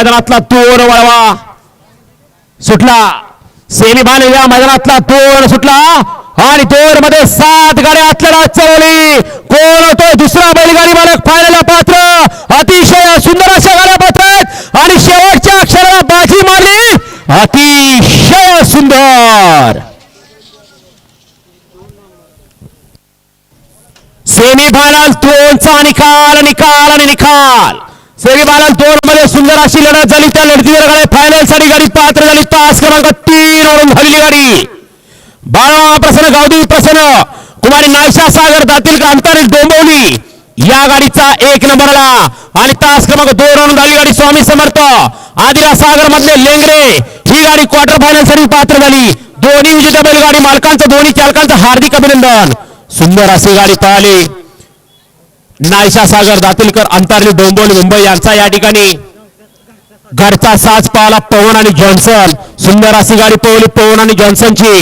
मैदानातला तोर वळवा. सुटला. सेमी या मैदानातला तोर सुटला. आणि तोरमध्ये सात गाड्या आतल्या चढवली. कोण होतो? दुसरा बैलगाडी मालक फायनलला पात्र. अतिशय सुंदर अशा गाड्या पात्र आणि शेवटच्या अक्षराला बाजी मारली. अतिशय सुंदर. सेमी फायनल दोनचा निकाल निकाल आणि निकाल. सेमी दोन मध्ये सुंदर अशी लढत झाली. त्या लढतीवर गाडी फायनलसाठी गाडी पात्र झाली. तास क्रमांक तीन वरून झालेली गाडी. बाळा प्रसन्न गावदेवी प्रसन्न कुमारी नायशा सागर दातील अंतरिल डोंबवली या गाडीचा एक नंबरला. आणि तास क्रमांक दोन वरून झाली गाडी. स्वामी समर्थ आदिरा सागर मधले लेंगरे ही गाडी क्वार्टर फायनलसाठी पात्र झाली. दोन्ही विजेत्या बैलगाडी मालकांचं दोन्ही चालकांचं हार्दिक अभिनंदन. सुंदर अशी गाडी पळाली. नायशा सागर दातीलकर अंतरली डोंबोली मुंबई यांचा या ठिकाणी घरचा साज पाहला पवन आणि जॉन्सन. सुंदर अशी गाडी पवली पवन आणि जॉन्सनची.